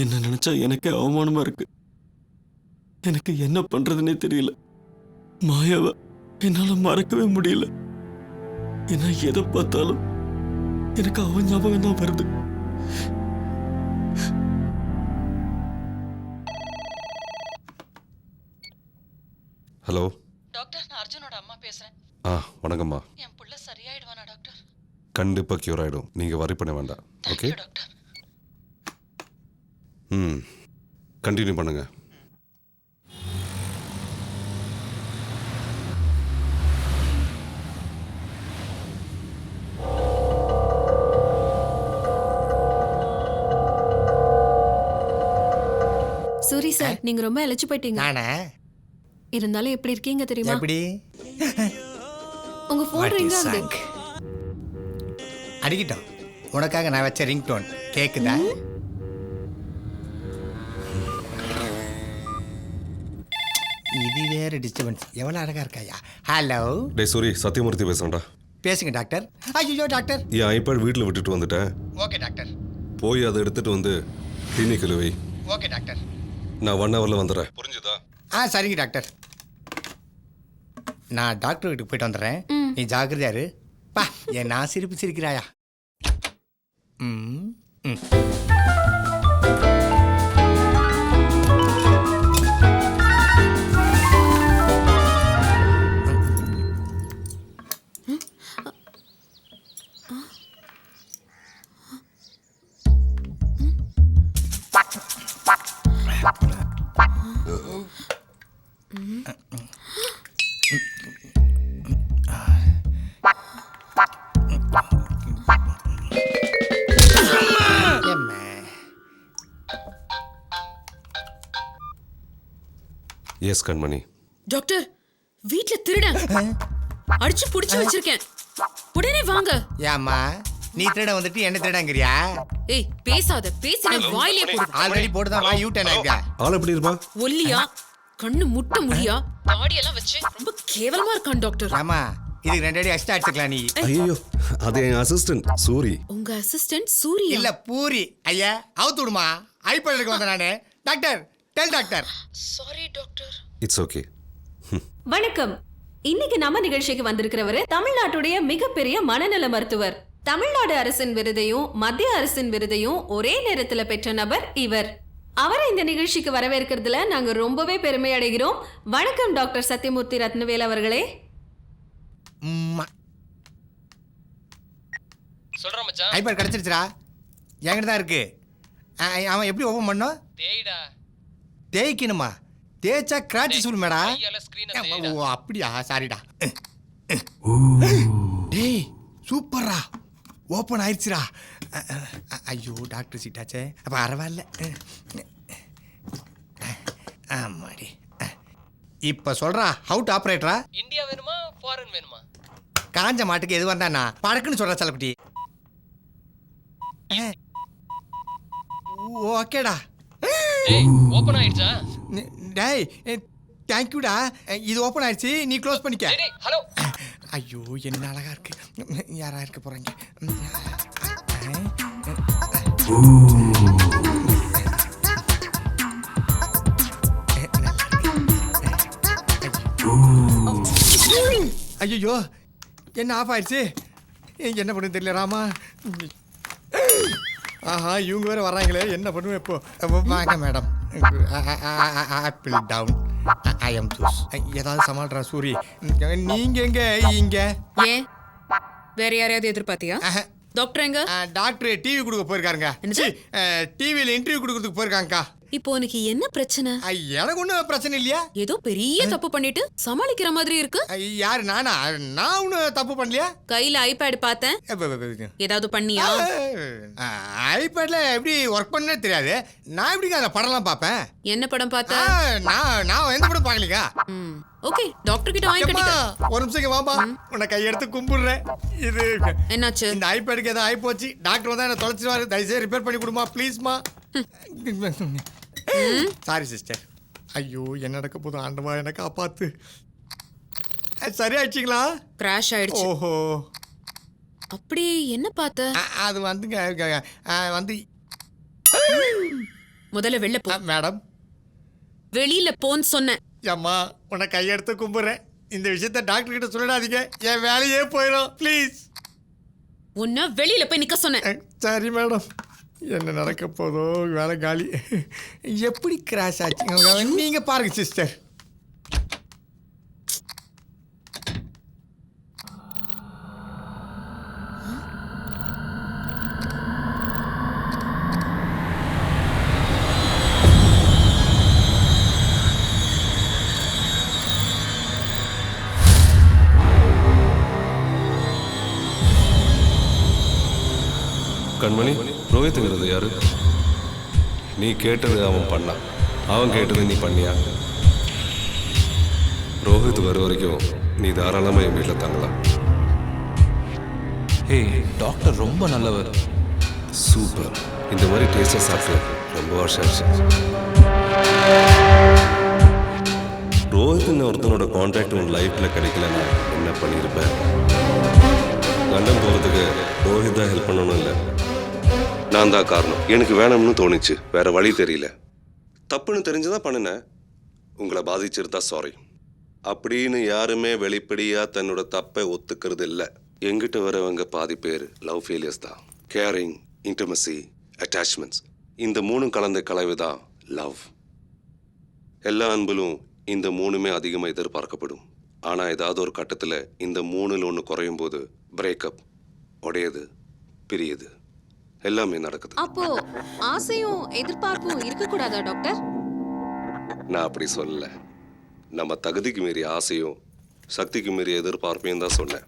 என்ன நினைச்சா எனக்கே அவமானமா இருக்கு. எனக்கு என்ன பண்றதுனே தெரியல. மாயாவை என்னால மறக்கவே முடியல. ஏன்னா எதை பார்த்தாலும் எனக்கு அவன் ஞாபகம் தான் வருது. ஹலோ. டாக்டர் நான் அர்ஜுனோட அம்மா பேசுறேன். ஆ வணக்கம்மா. என் புள்ள சரியாயிடுவானா டாக்டர்? கண்டிப்பாக க்யூர் ஆகிடும் நீங்கள் வரி பண்ண வேண்டாம். Okay doctor. ம். கண்டினியூ பண்ணுங்க. சூரி சார் நீங்க ரொம்ப இழைச்சு போயிட்டீங்க. நானே? இருந்தாலும் எப்படி இருக்கீங்க தெரியுமா? எப்படி? உங்க போன் ரிங் ஆகுது அடிக்கிட்டோம். உனக்காக நான் வச்ச ரிங் டோன் கேக்குதா இது வேற டிஸ்டர்பன்ஸ் எவ்வளோ அழகா இருக்காயா? ஹலோ டே சூரி சத்தியமூர்த்தி பேசுகிறேன்டா பேசுங்க டாக்டர் ஐயோ டாக்டர் என் ஐபேட் வீட்டில் விட்டுட்டு வந்துட்டேன்? ஓகே டாக்டர் போய் அதை எடுத்துட்டு வந்து கிளினிக்கில் வை. ஓகே டாக்டர் நான் ஒன் ஹவரில் வந்துடுறேன். புரிஞ்சுதா? ஆ சரிங்க டாக்டர் நான் டாக்டர் வீட்டுக்கு போயிட்டு வந்துடுறேன். நீ ஜாக்கிரதையா இரு. பா என் நான் சிரிப்பு சிரிக்கிறாயா? ம் ம். எஸ் கண்மணி. டாக்டர் வீட்ல திருடன். அடிச்சு புடிச்சு வச்சிருக்கேன். உடனே வாங்க. ஏம்மா நீ திருட வந்துட்டு என்ன திருடங்கிறியா ஏய் பேசாத. பேசின வாயிலே போடு. ஆல்ரெடி போட்டுதான் வா யூ டர்ன் ஆள் எப்படி இருப்பா? ஒல்லியா? கண்ணு முட்டை முடியா? தாடியெல்லாம் வச்சு ரொம்ப கேவலமா இருக்கான் டாக்டர்? ஆமா இதுக்கு ரெண்டு அடி எக்ஸ்ட்ரா அடிச்சுக்கலாம் நீ. ஐயோ அது என் அசிஸ்டன்ட் சூரி. உங்க அசிஸ்டன்ட் சூர்யா? இல்ல பூரி. ஐயா அவுத்து விடுமா? ஐபேடுக்கு வந்தேன் நானு. Doctor tell doctor. Sorry doctor it's okay வணக்கம். இன்னைக்கு நம்ம நிகழ்ச்சிக்கு வந்திருக்கிறவரு தமிழ்நாட்டுடைய மிகப்பெரிய மனநல மருத்துவர். தமிழ்நாடு அரசின் விருதையும் மத்திய அரசின் விருதையும் ஒரே நேரத்துல பெற்ற நபர் இவர். அவரை இந்த நிகழ்ச்சிக்கு வரவேற்கிறதுல நாங்க ரொம்பவே பெருமை அடைகிறோம். வணக்கம் டாக்டர் சத்யமூர்த்தி ரத்னவேல் அவர்களே. சொல்றேன் மச்சான். ஐபேட் கிடைச்சிருச்சுடா. என்கிட்ட தான் இருக்கு ஆ, அவன் எப்படி ஓப்பன் பண்ணோம் தேய்டா. தேய்க்கணுமா? தேய்ச்சா கிராச்சி சொல்லு மேடா கையால screen அ தேய்டா. ஓ அப்படியா? சாரிடா. டேய் சூப்பர்ரா. ஓப்பன் ஆயிடுச்சுடா ஐயோ டாக்டர் சீட்டாச்சே அப்போ பரவாயில்ல. ஆமாடி இப்போ சொல்றா ஹவுட் ஆப்ரேட்டரா இந்தியா வேணுமா ஃபாரின் வேணுமா? காஞ்ச மாட்டுக்கு எது வந்தானா படக்குன்னு சொல்ற செலக்குட்டி ஓகேடா. ஓபன் ஆயிடுச்சா? டேய் தேங்க்யூடா இது ஓப்பன் ஆயிடுச்சு நீ க்ளோஸ் பண்ணிக்க. ஹலோ ஐயோ என்ன அழகா இருக்கு. யாரா இருக்க போறாங்க? ஐயோ என்ன ஆஃப் ஆயிடுச்சு? என்ன பண்ணு தெரியல ராமா. ஆஹா இவங்க வேற வர்றாங்களே என்ன பண்ணுவேன் இப்போ? வாங்க madam apple down I am juice ஏதாவது சமாளிறா சூரி. நீங்க எங்க இங்க? ஏன்? வேற யாரையாவது எதிர்பார்த்தியா. டாக்டர் எங்க? டாக்டர் டிவி கொடுக்க போயிருக்காருங்க. டிவியில் இன்டர்வியூ கொடுக்கறதுக்கு போயிருக்காங்கக்கா. இப்போ உனக்கு என்ன பிரச்சனை? எனக்கு ஒன்றும் பிரச்சனை இல்லையா? ஏதோ பெரிய தப்பு பண்ணிட்டு சமாளிக்கிற மாதிரி இருக்கு. யாரு நானா? நான் ஒன்றும் தப்பு பண்ணலையா? கையில ஐபேட் பார்த்தேன். ஏதாவது பண்ணியா? ஐபேட்ல எப்படி ஒர்க் பண்ணே தெரியாது. நான் எப்படிங்க அந்த படம்லாம் பார்ப்பேன்? என்ன படம் பார்த்த? நான் நான் எந்த படம் பார்க்கலீங்க ஓகே டாக்டர் கிட்ட வாங்கி அம்மா, கட்டிக்க ஒரு நிமிஷம் இங்க வாப்பா. உன்னை கையெடுத்து கும்பிடுறேன். இது என்னாச்சு? இந்த ஐபேடுக்கு ஏதோ ஆயிப்போச்சு. டாக்டர் வந்தா என்ன தொலைச்சிருவாரு. தயவுசெய்து ரிப்பேர் பண்ணி கொடுமா ப்ளீஸ்மா சாரி சிஸ்டர் ஐயோ என்ன நடக்க போதும் ஆண்டவா எனக்கு காப்பாத்து. அஹ், சரியாயிடுச்சிங்களா கிராஷ் ஆயிடுச்சு. ஓஹோ. அப்படி என்ன பார்த்த? அ- அது வந்துங்க அஹ், வந்து முதல்ல வெளில போ. மேடம் வெளியில போன்னு சொன்னேன். அம்மா உன்னை கையெடுத்து கும்பிட்றேன் இந்த விஷயத்த டாக்டர் கிட்ட சொல்லிடாதீங்க. என் வேலையே போயிடும் ப்ளீஸ் உன்ன வெளியில போய் நிக்க சொன்னேன். சரி மேடம் என்ன நடக்க போதோ வேலை காலி. எப்படி கிராஷ் ஆச்சு? நீங்க பாருங்க சிஸ்டர் கண்மணி ரோஹித்துங்கிறது யாரு? நீ கேட்டது அவன் பண்ணான் அவன் கேட்டது நீ பண்ணியா? ரோஹித் வர வரைக்கும் நீ தாராளமாக என் வீட்டில் தங்கலாம். ஹே டாக்டர் ரொம்ப நல்லவர். சூப்பர். இந்த மாதிரி டேஸ்டாக சாப்பிட்டு ரொம்ப வருஷம் ஆச்சு. ரோஹித்னு ஒருத்தனோட கான்டாக்ட் உன் லைஃப்பில் கிடைக்கலன்னா என்ன பண்ணியிருப்பேன்? லண்டன் போகிறதுக்கு ரோஹித் தான் ஹெல்ப் பண்ணணும் இல்லை? நான் தான் காரணம். எனக்கு வேணும்னு தோணுச்சு. வேற வழி தெரியல. தப்புன்னு தெரிஞ்சுதான் பண்ணினேன். உங்களை பாதிச்சிருந்தா சாரி அப்படின்னு யாருமே வெளிப்படையா தன்னோட தப்பை ஒத்துக்கிறது இல்லை. எங்கிட்ட வரவங்க பாதி பேர் லவ் ஃபெயிலியர்ஸ் தான். கேரிங் இன்டமசி அட்டாச்மெண்ட்ஸ் இந்த மூணும் கலந்த கலவை தான் லவ் எல்லா அன்பிலும் இந்த மூணுமே அதிகமாக எதிர்பார்க்கப்படும். ஆனால் ஏதாவது ஒரு கட்டத்தில் இந்த மூணில் ஒன்று குறையும் போது பிரேக்கப் உடையது பிரியுது. எல்லாமே நடக்குது. அப்போ ஆசையும் எதிர்பார்ப்பும் இருக்கக்கூடாதா டாக்டர்? நான் அப்படி சொல்லல. நம்ம தகுதிக்கு மீறிய ஆசையும் சக்திக்கு மீறிய எதிர்பார்ப்பையும் தான் சொன்னேன்.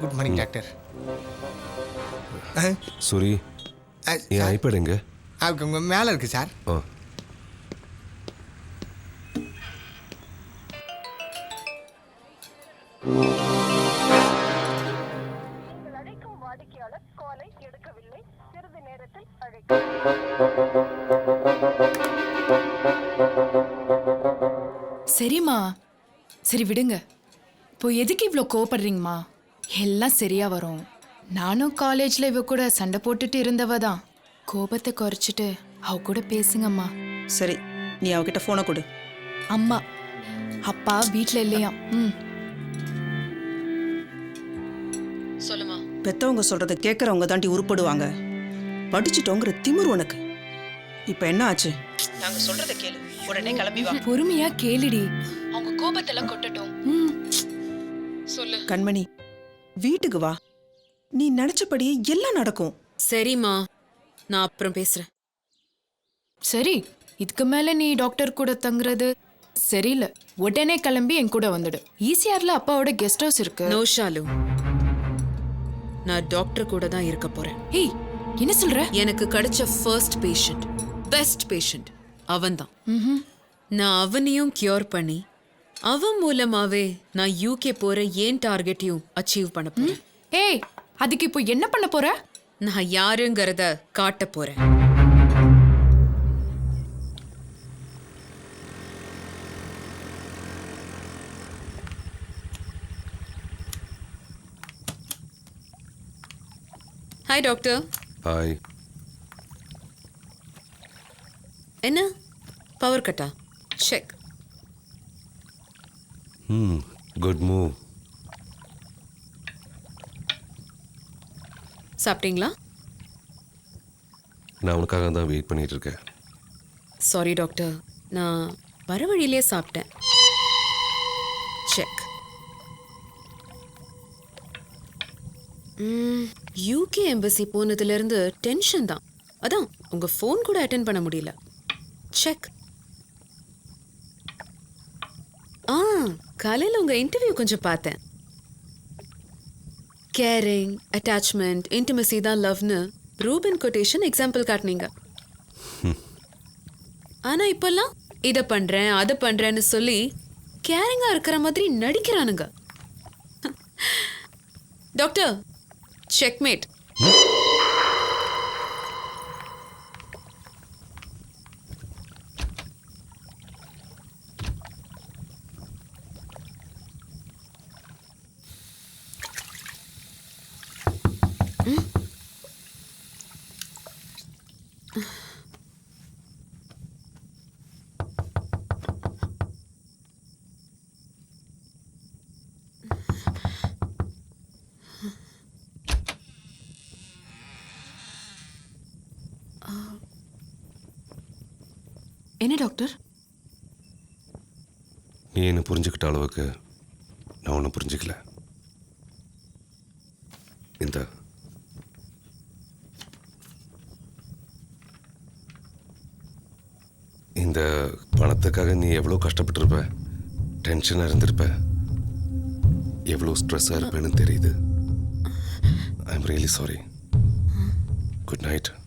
குட் மார்னிங் டாக்டர் சூரி என் ஐபேட் எங்க? மேலே இருக்கு சார் சரி விடுங்க. இப்போ எதுக்கு இவ்வளோ கோவப்படுறீங்கம்மா? எல்லாம் சரியா வரும். நானும் காலேஜில் இவ கூட சண்டை போட்டுட்டு இருந்தவ தான். கோபத்தை குறைச்சிட்டு அவ கூட பேசுங்கம்மா. சரி நீ அவகிட்ட ஃபோனை கொடு. அம்மா அப்பா வீட்டில் இல்லையா? ம். சொல்லுமா. பெத்தவங்க சொல்றத கேட்கறவங்க தாண்டி உருப்படுவாங்க. படிச்சுட்டோங்கிற திமிரு உனக்கு. இப்போ என்ன ஆச்சு? நாங்க சொல்றத கேளு. உடனே கிளம்பி வா. பொறுமையா கேளுடி. அவங்க கோபத்தெல்லாம் கொட்டட்டும். ம். சொல்லு. கண்மணி வீட்டுக்கு வா. நீ நினைச்சபடியே எல்லாம் நடக்கும். சரிம்மா. நான் அப்புறம் பேசுறேன். சரி இதுக்கு மேல நீ டாக்டர் கூட தங்குறது சரியில்லை. உடனே கிளம்பி என் கூட வந்துடு. ஈசிஆர்ல அப்பாவோட கெஸ்ட் ஹவுஸ் இருக்கு. நோ ஷாலு. நான் டாக்டர் கூட தான் இருக்க போறேன். ஏய் என்ன சொல்ற? எனக்கு கிடைச்ச ஃபர்ஸ்ட் பேஷண்ட் பெஸ்ட் பேஷண்ட் அவன்தான். ம்ஹும். நான் அவனையும் கியூர் பண்ணி அவன் மூலமாவே நான் யூகே போற ஏன் டார்கெட்டையும் அச்சீவ் பண்ண போறேன். ஏய் அதுக்கு இப்போ என்ன பண்ண போற? நான் யாருங்கிறத காட்ட போறேன். ஹாய் டாக்டர் ஹாய் என்ன? பவர் கட்டா செக் ம் குட் மூவ் சாப்பிட்டீங்களா? நான் உனக்காக தான் வெயிட் பண்ணிட்டு இருக்கேன் சாரி டாக்டர் நான் வர வழியிலே சாப்பிட்டேன். செக் யூகே எம்பசி போனதுலேருந்து டென்ஷன் தான். அதான் உங்கள் ஃபோன் கூட அட்டன் பண்ண முடியல. செக் ஆ காலையில் உங்கள் இன்டர்வியூ கொஞ்சம் பார்த்தேன். கேரிங் அட்டாச்மெண்ட் இன்டிமசி தான் லவ்னு ரூபின் கொட்டேஷன் எக்ஸாம்பிள் காட்டினீங்க. ஆனால் இப்போல்லாம் இதை பண்ணுறேன் அதை பண்ணுறேன்னு சொல்லி கேரிங்காக இருக்கிற மாதிரி நடிக்கிறானுங்க. டாக்டர் செக்மேட் என்ன டாக்டர்? நீ என்ன புரிஞ்சுக்கிட்ட அளவுக்கு? நான் ஒன்றும் புரிஞ்சுக்கல இந்த இந்த பணத்துக்காக நீ எவ்வளோ கஷ்டப்பட்டிருப்ப? டென்ஷனாக இருந்திருப்ப. எவ்வளோ ஸ்ட்ரெஸ்ஸாக இருப்பேன்னு தெரியுது. I am really sorry good night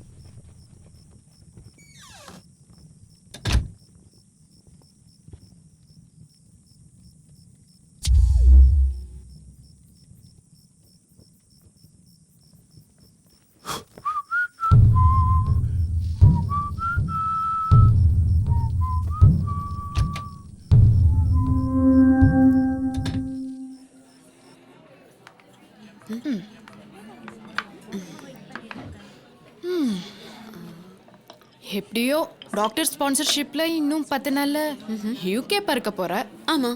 எப்படியோ டாக்டர் ஸ்பான்சர்ஷிப்ல இன்னும் பத்து நாள்ல யூகே பறக்க போற. ஆமா.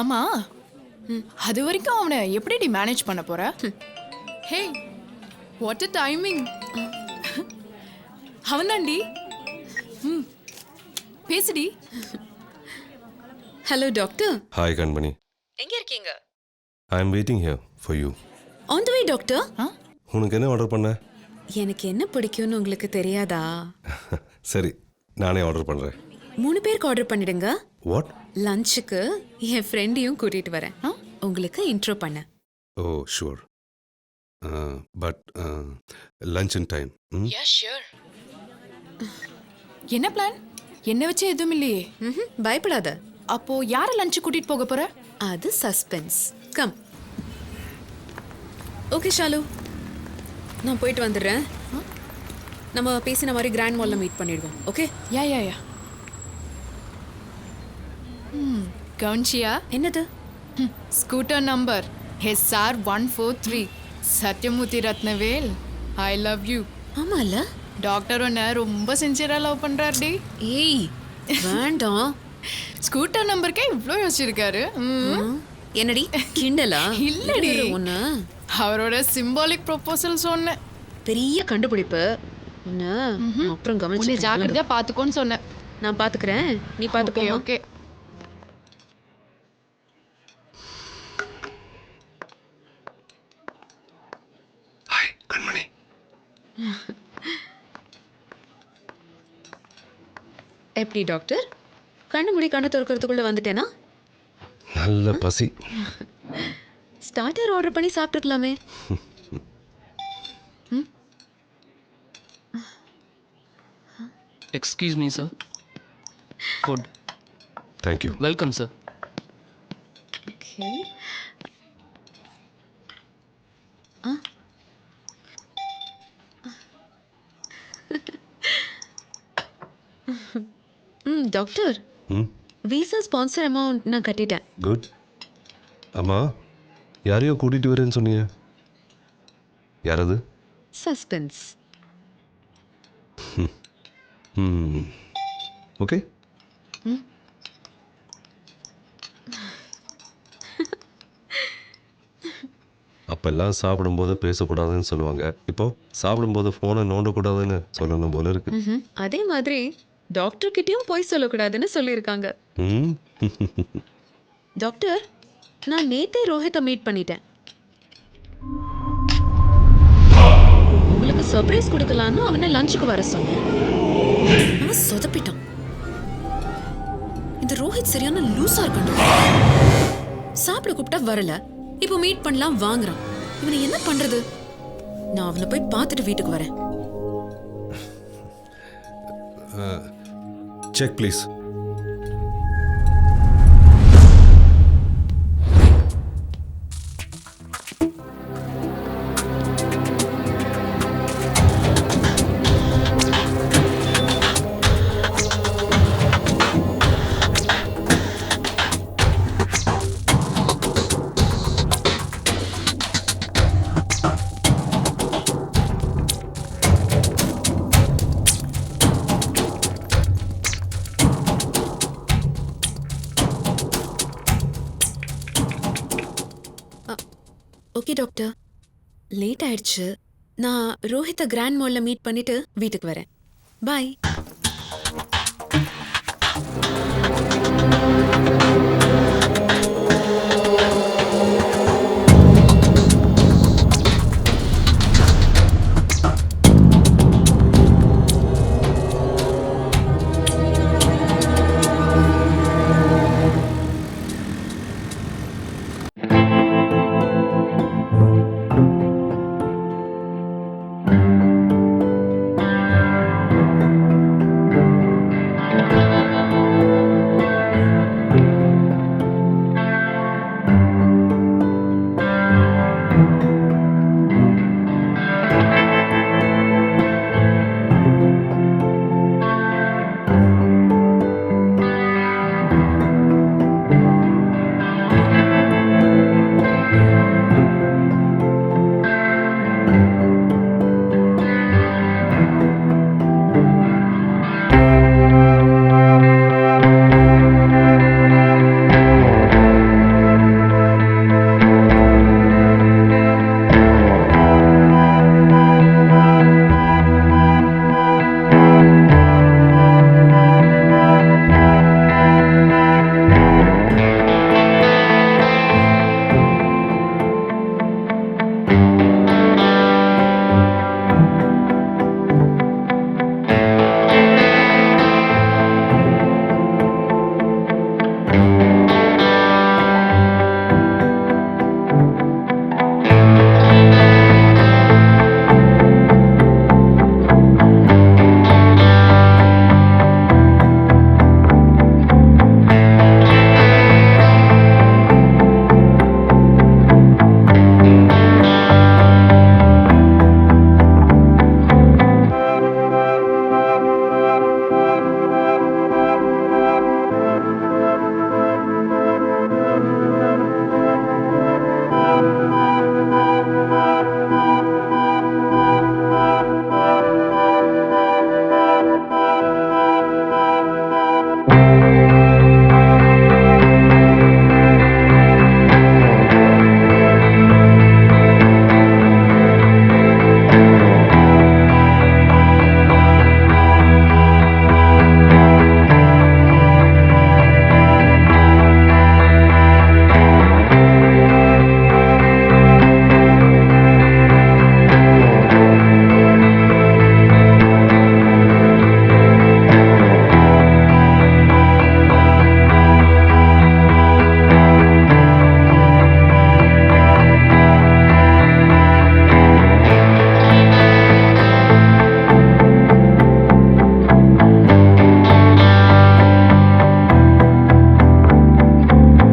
ஆமா. அது வரைக்கும் அவனை எப்படி மேனேஜ் பண்ண போற? ஹே வாட் அ டைமிங் அவன்தாண்டி ம் பேசுடி. Hello doctor hi Kanmani. எங்க இருக்கீங்க? I am waiting here for you on the way doctor உனக்கு என்ன ஆர்டர் பண்ண? எனக்கு என்ன பிடிக்கும்னு உங்களுக்கு தெரியாதா? சரி நானே ஆர்டர் பண்ணுறேன் மூணு பேருக்கு ஆர்டர் பண்ணிடுங்க. வாட் லஞ்சுக்கு என் ஃப்ரெண்டையும் கூட்டிட்டு வரேன். உங்களுக்கு இன்ட்ரோ பண்ண. ஓ sure but lunch in time என்ன பிளான் என்ன வச்சு எதுவும் இல்லையே. பயப்படாத. அப்போ யார லஞ்ச் கூட்டிட்டு போக போற? அது சஸ்பென்ஸ் கம் ஓகே ஷாலு நான் போயிட்டு வந்துடுறேன். நம்ம பேசின மாதிரி கிராண்ட் மால்ல மீட் பண்ணிடுவோம். ஓகே யா யா யா ம் கவுன்சியா என்னது? Scooter number SR one four three Sathyamoorthy Ratnavel I love you ஆமால டாக்டர் உன்னை ரொம்ப சின்சியரா லவ் பண்றாருடி. ஏய் வேண்டாம். ஸ்கூட்டர் நம்பருக்கே இவ்ளோ யோசிச்சிருக்காரு. என்னடி கிண்டலா? இல்லடி. ஒன்று அவரோட சிம்பாலிக் ப்ரொபோசல் சொன்னேன் பெரிய கண்டுபிடிப்பு. உன்ன அப்புறம் கவனிச்சு ஜாக்கிரதையா பாத்துக்கோன்னு சொன்னேன். நான் பாத்துக்கிறேன். நீ பாத்துக்கோ ஓகே ஓகே. ஹாய் கண்மணி. எப்படி டாக்டர்? கண்ணு முடி கண்ணு திறக்கிறதுக்குள்ள வந்துட்டேனா? நல்ல பசி. ஸ்டார்டர் ஆர்டர் பண்ணி சாப்பிட்டுக்கலாமே. Excuse me sir food thank you welcome sir okay ம் டாக்டர் விசா ஸ்பான்சர் அமௌண்ட் நான் கட்டிட்டேன். குட் ஆமாம் யாரையோ கூட்டிகிட்டு வரேன்னு சொன்னீங்க? யாரது? Suspense okay. அப்பெல்லாம் சாப்பிடும்போது பேசக்கூடாதுன்னு சொல்லுவாங்க. இப்போ சாப்பிடும்போது ஃபோனை நோண்டக்கூடாதுன்னு சொல்லணும் போல இருக்கு. அதே மாதிரி டாக்டர் கிட்டயும் போய் சொல்லக்கூடாதுன்னு சொல்லியிருக்காங்க. டாக்டர் நான் நேத்தே ரோஹித்தை மீட் பண்ணிட்டேன். உங்களுக்கு சர்ப்ரைஸ் கொடுக்கலான்னு அவனை லஞ்சுக்கு வர சொன்னேன். அவன் சொதப்பிட்டான் இந்த ரோஹித் சரியான லூசா இருக்கான் சாப்பிட கூப்பிட்டா வரல. இப்போ மீட் பண்ணலாம் வாங்குறான். இவனை என்ன பண்றது? நான் அவனை போய் பார்த்துட்டு வீட்டுக்கு வரேன். செக் ப்ளீஸ் கிராண்ட் மால்ல மீட் பண்ணிட்டு வீட்டுக்கு வரேன். பாய்